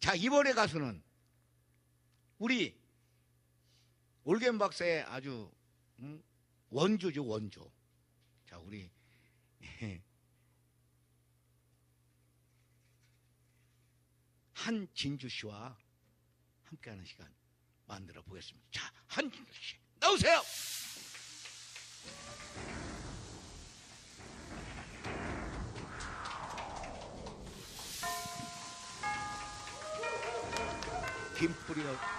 자 이번에 가수는 우리 올겐 박사의 아주 음, 원조죠 원조. 자 우리 한진주 씨와 함께하는 시간 만들어 보겠습니다. 자 한진주 씨 나오세요. 김 뿌려 하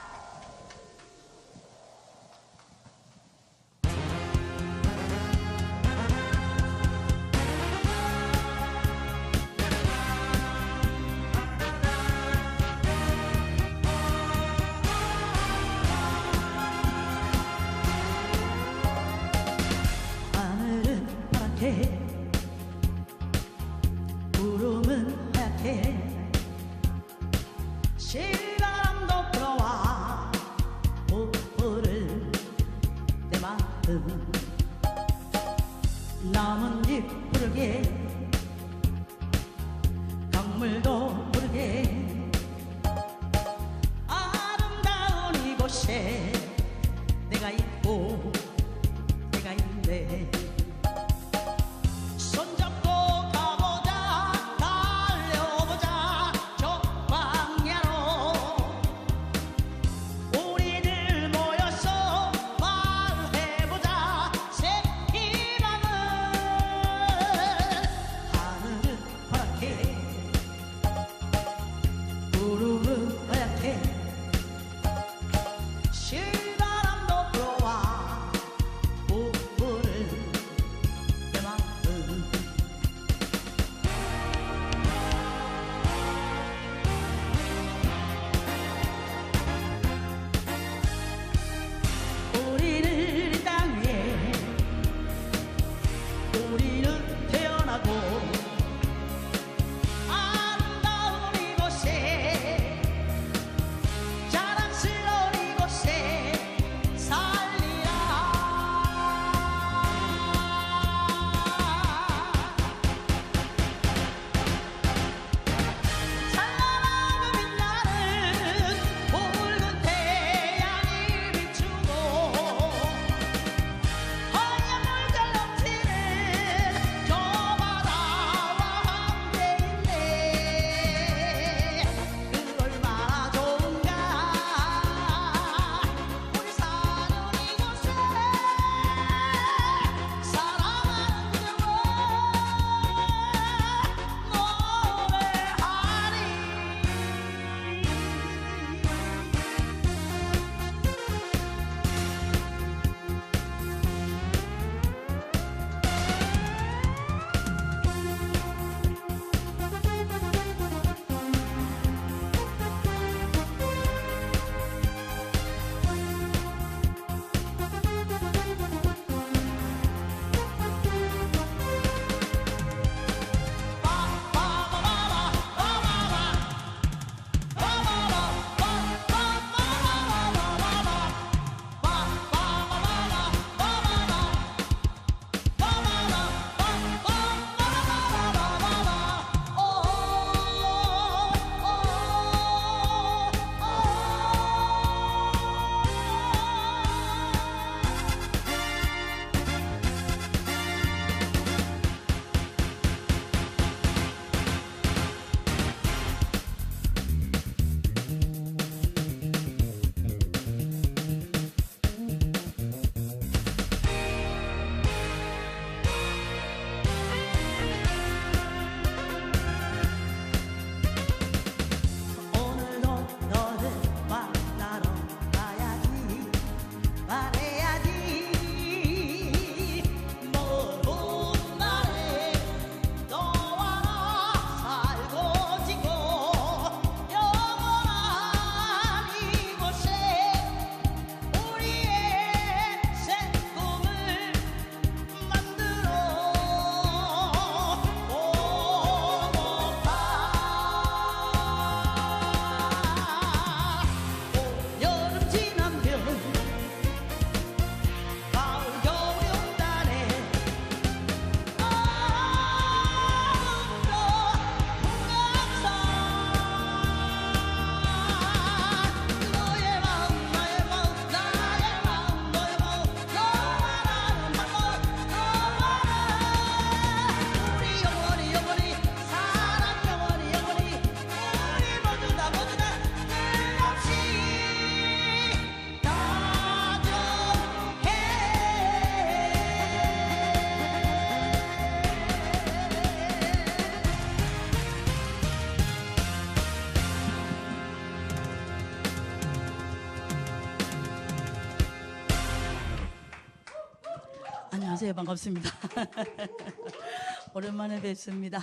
안녕하세요. 반갑습니다. 오랜만에 뵙습니다.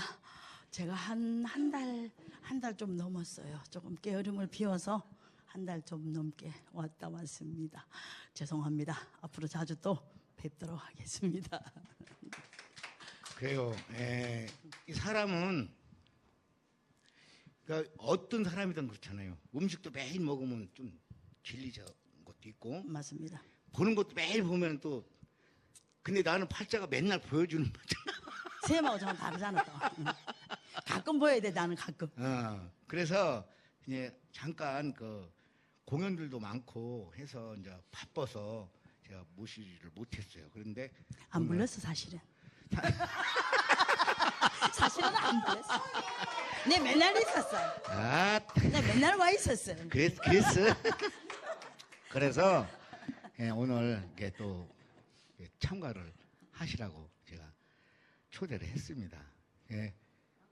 제가 한 한 달 한 달 좀 넘었어요. 조금 게으름을 피워서 한 달 좀 넘게 왔다 왔습니다. 죄송합니다. 앞으로 자주 또 뵙도록 하겠습니다. 그래요. 예, 이 사람은 그러니까 어떤 사람이든 그렇잖아요. 음식도 매일 먹으면 좀 질리는 것도 있고 맞습니다. 보는 것도 매일 보면 또 근데 나는 팔자가 맨날 보여주는 거잖아. 쌤하고 저는 다르잖아 또. 응. 가끔 보여야 돼 나는 가끔. 어, 그래서 이제 잠깐 그 공연들도 많고 해서 이제 바빠서 제가 모시지를 못했어요. 그런데 안 불렀어 사실은. 사실은 안 불렀어. 내 맨날 있었어. 아, 내 맨날 와 있었어. 그랬, 그랬어. 그래서 예, 오늘 이렇게 또 참가를 하시라고 제가 초대를 했습니다. 예.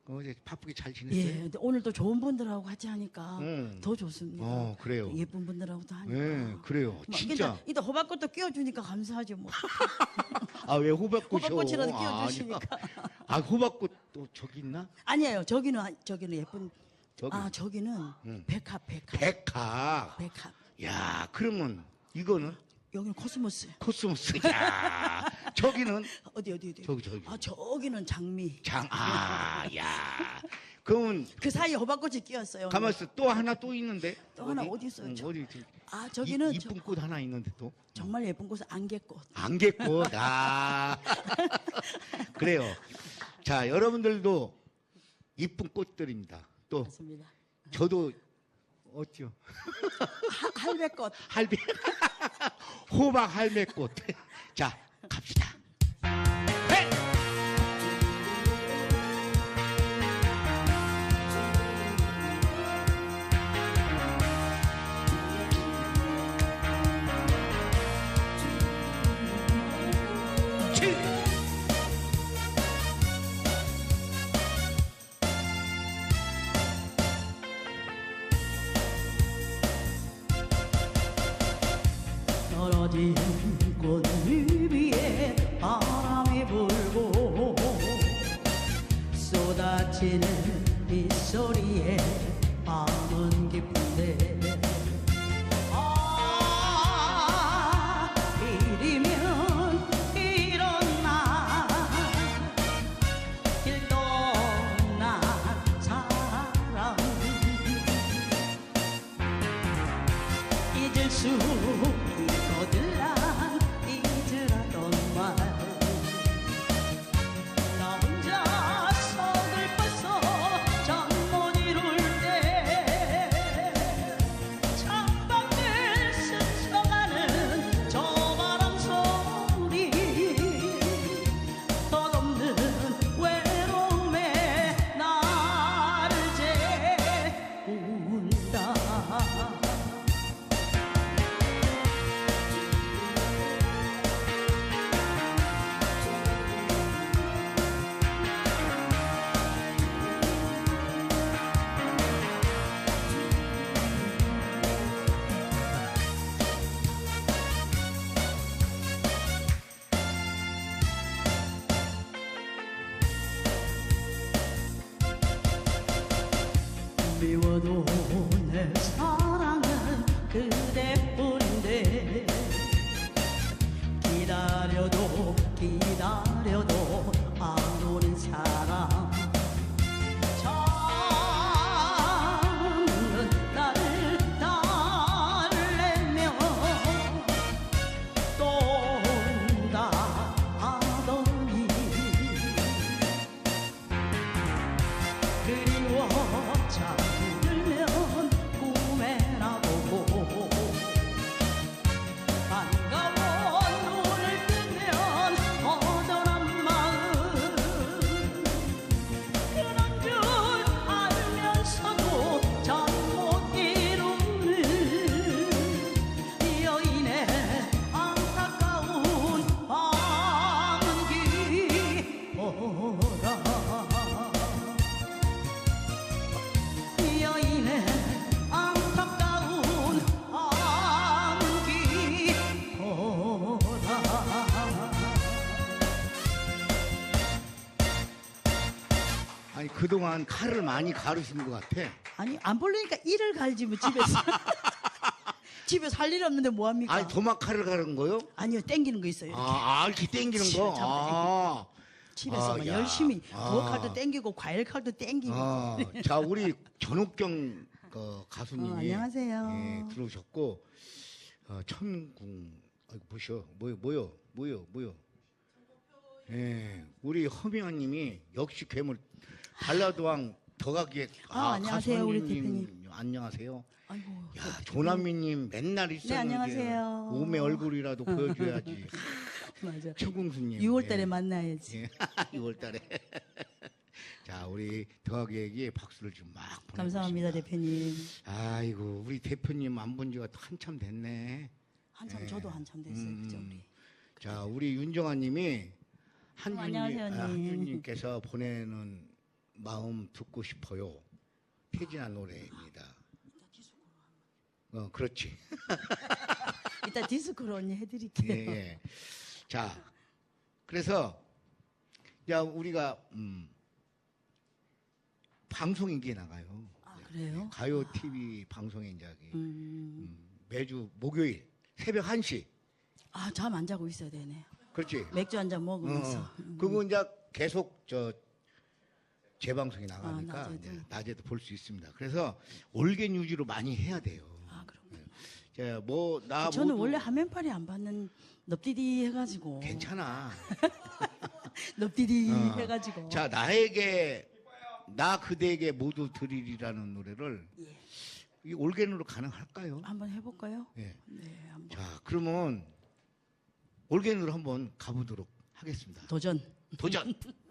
어, 이제 바쁘게 잘 예, 지냈어요? 근데 오늘도 좋은 분들하고 같이 하니까 음. 더 좋습니다. 어, 그래요. 예쁜 분들하고도 하니까. 예, 그래요. 막 진짜. 이따 호박꽃도 끼워주니까 감사하지 뭐. 아, 왜 호박꽃이요? 호박꽃이라도 아, 끼워주시니까. 아니야. 아, 호박꽃 또 저기 있나? 아니에요. 저기는 아- 저기는 예쁜. 저기. 아 저기는 음. 백합 백합 백합. 백합. 야, 그러면 이거는 여기는 코스모스. 코스모스. 야, 저기는 어디 어디 어디. 저기, 저기. 아 저기는 장미. 장. 아, 야. 그러면 그 사이에 호박꽃이 끼었어요. 가만 있어. 또 하나 또 있는데. 또 하나 어디 있어요? 응, 저- 어디 저기. 아 저기는 이, 저- 이쁜 꽃 하나 있는데 또. 정말 예쁜 꽃은 안개꽃. 안개꽃. 아. 그래요. 자, 여러분들도 이쁜 꽃들입니다. 또 맞습니다. 저도 어때요? 하- 할배꽃. 할배 호박 할매꽃. 자, 그동안 칼을 많이 가르신 것 같아. 아니 안 보려니까 이를 갈지 뭐 집에서 집에서 할 일 없는데 뭐 합니까? 아니 도마 칼을 가른 거요? 아니요 땡기는 거 있어요. 이렇게. 아, 아, 이렇게 땡기는 거. 아, 집에서 아, 야. 열심히 아. 부엌칼도 땡기고 과일 칼도 땡기고. 아, 자 우리 전옥경 그 가수님이 어, 안녕하세요. 예, 들어오셨고 어, 천궁 아이고 보셔 뭐요 뭐요 뭐요 뭐요. 예, 우리 허미아님이 역시 괴물 발라드왕 더가기에 아, 안녕하세요, 우리 대표님 안녕하세요. 아이고. 야 조남미님 맨날 있었는데 네, 안녕하세요. 몸의 얼굴이라도 보여줘야지. 맞아. 천궁수님. 6월달에 예. 만나야지. 예. 6월달에. 자 우리 더하기에게 박수를 좀 막 보내고 감사합니다. 대표님. 아이고 우리 대표님 안 본 지가 한참 됐네. 한참 예. 저도 한참 됐어요. 음, 그죠 우리. 자 우리 윤정아님이 한준님, 안녕하세요, 아. 한준님께서 보내는 마음 듣고 싶어요. 태진아 노래입니다. 어 그렇지. 이따 디스코로 언니 예, 해드릴게요. 예. 자 그래서 야 우리가 음, 방송인 게 나가요. 아 그래요? 가요 TV 방송에 이제 음, 음. 매주 목요일 새벽 1시. 아 잠 안 자고 있어야 되네. 그렇지. 맥주 한 잔 먹으면서. 어, 그거 이제 계속 저 재방송이 나가니까 아, 낮에도. 이제 낮에도 볼 수 있습니다. 그래서 올겐 유지로 많이 해야 돼요. 아 그럼. 자, 뭐나 저는 원래 화면팔이 안 받는 넙디디 해가지고. 괜찮아. 넙디디 어. 해가지고. 자, 나에게 나 그대에게 모두 드리리라는 노래를 예. 이 올겐으로 가능할까요? 한번 해볼까요? 예. 네, 한번. 자, 그러면 올겐으로 한번 가보도록 하겠습니다. 도전. 도전.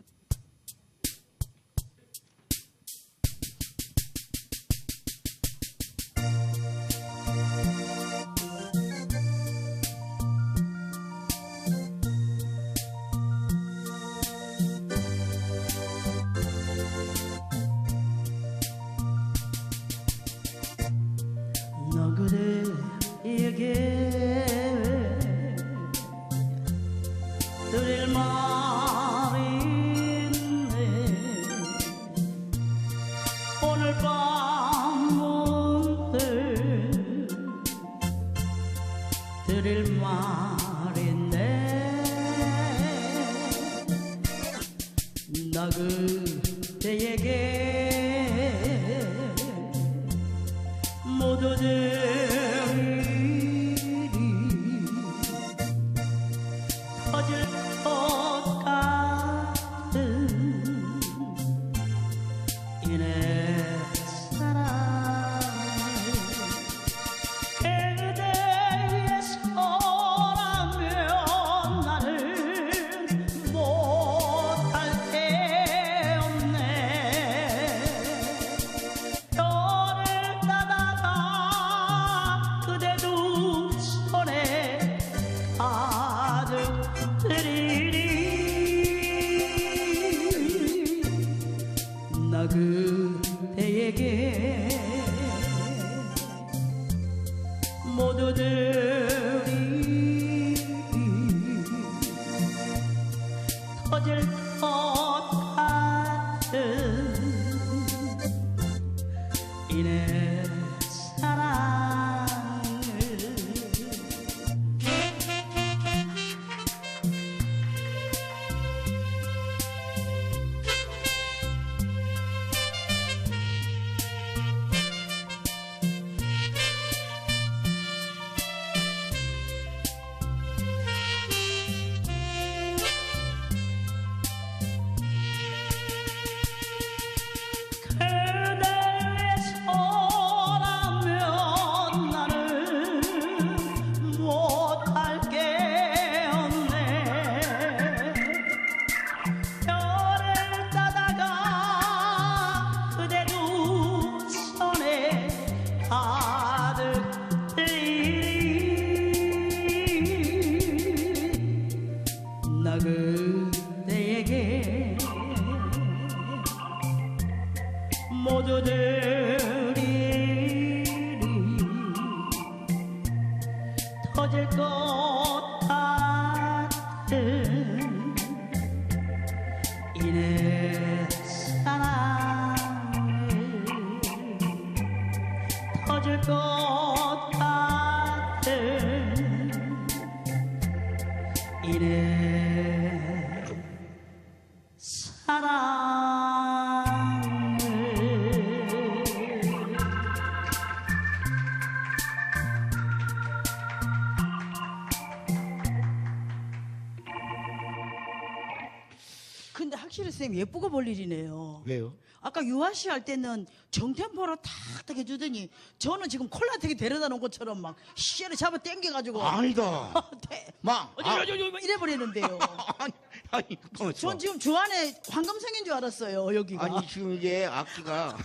확실히 선생님 예쁘고 볼 일이네요. 왜요? 아까 유아 씨 할 때는 정템포로 탁탁 해주더니 저는 지금 콜라텍이 데려다 놓은 것처럼 막 시를 잡아 당겨가지고 아니다. 대- 막 어쩌- 아, 이래버리는데요. 아니 아니 전. 지금 주안에 황금성인 줄 알았어요 여기가. 아니 지금 이게 악기가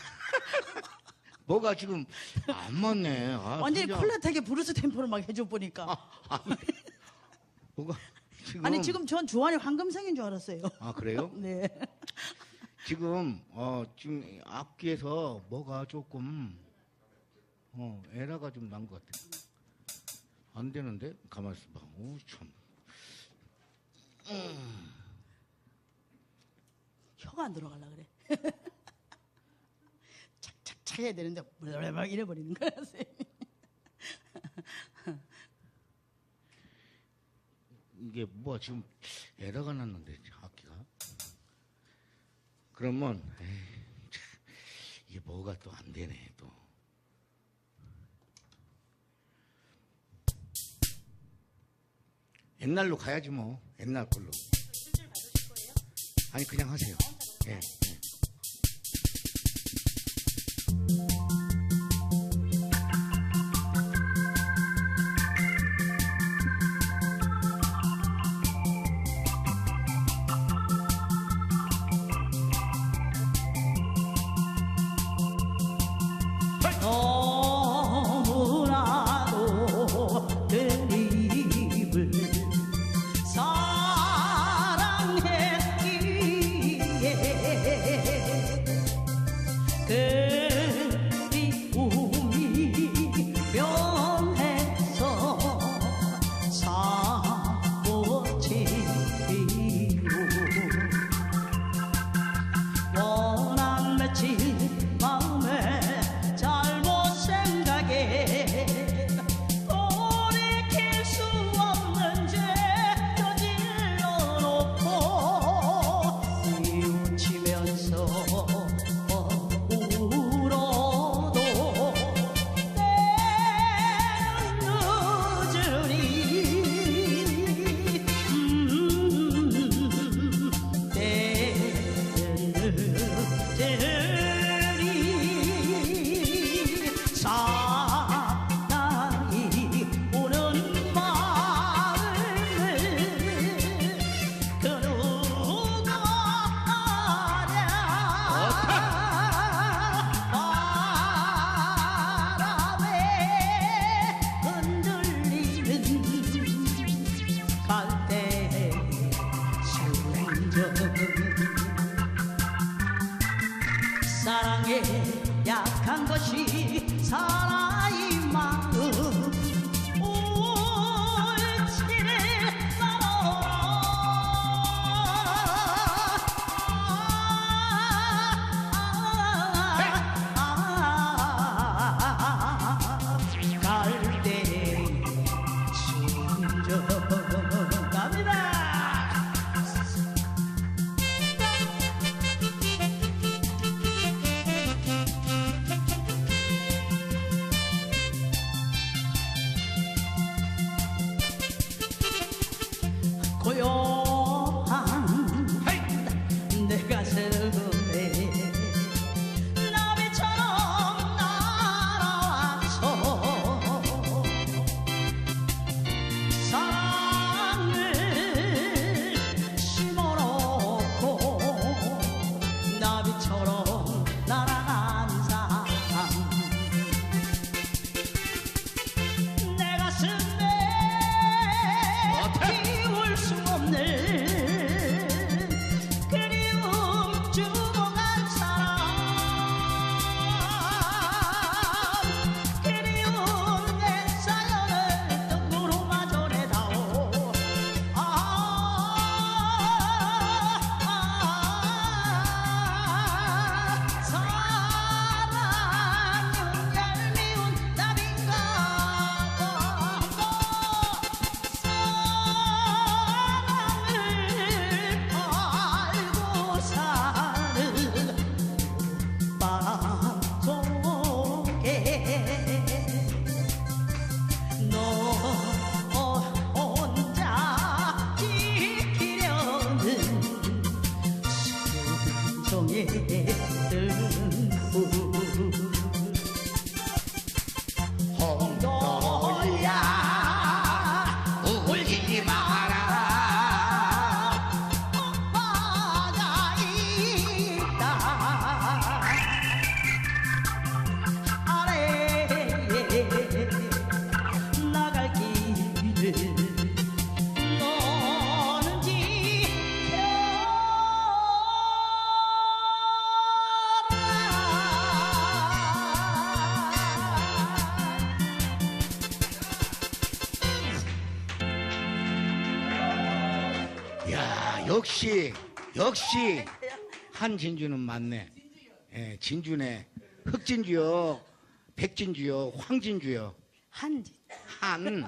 뭐가 지금 안 맞네. 아, 완전히 진짜. 콜라텍의 브루스 템포를 막 해줘 보니까. 아니, 뭐가 지금 아니 지금 전 주안이 황금성인 줄 알았어요. 아 그래요? 네. 지금 어 지금 악기에서 뭐가 조금 어 에러가 좀 난 것 같아. 안 되는데 가만 있어 봐. 오 참. 혀가 안 들어갈라 그래. 착착착 해야 되는데 막 이래 버리는 거야 선생님. 이게 뭐 지금 에러가 났는데 악기가. 그러면 에이, 참, 이게 뭐가 또 안 되네 또. 옛날로 가야지 뭐 옛날 걸로. 아니 그냥 하세요. 예. 예. 너 사랑에 약한 것이 사나 역시 역시 한 진주는 맞네. 예, 진주네. 흑진주요, 백진주요, 황진주요. 한 한.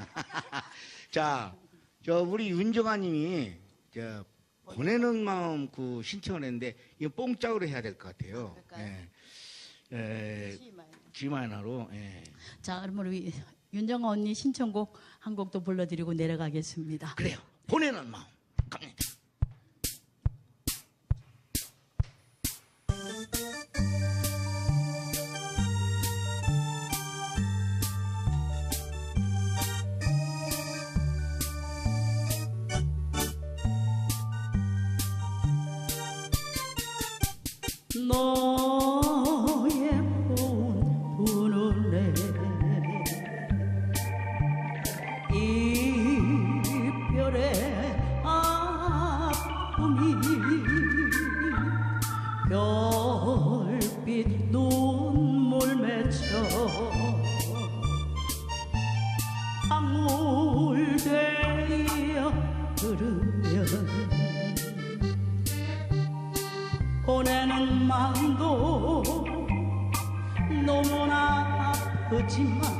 자, 저 우리 윤정아님이 저 보내는 마음 그 신청을 했는데 이거 뽕짝으로 해야 될 것 같아요. 예. 에, G 마이너로. 예. 자, 그러면 우리 윤정아 언니 신청곡 한 곡도 불러드리고 내려가겠습니다. 그래요. 보내는 마음 보내는 마음도 너무나 아프지만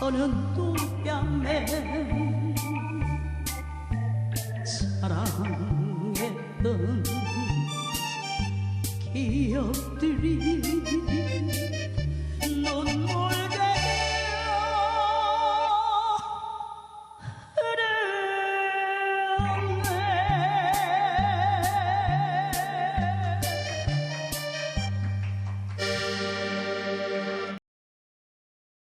돌아서는 두 뺨에 사랑했던 기억들이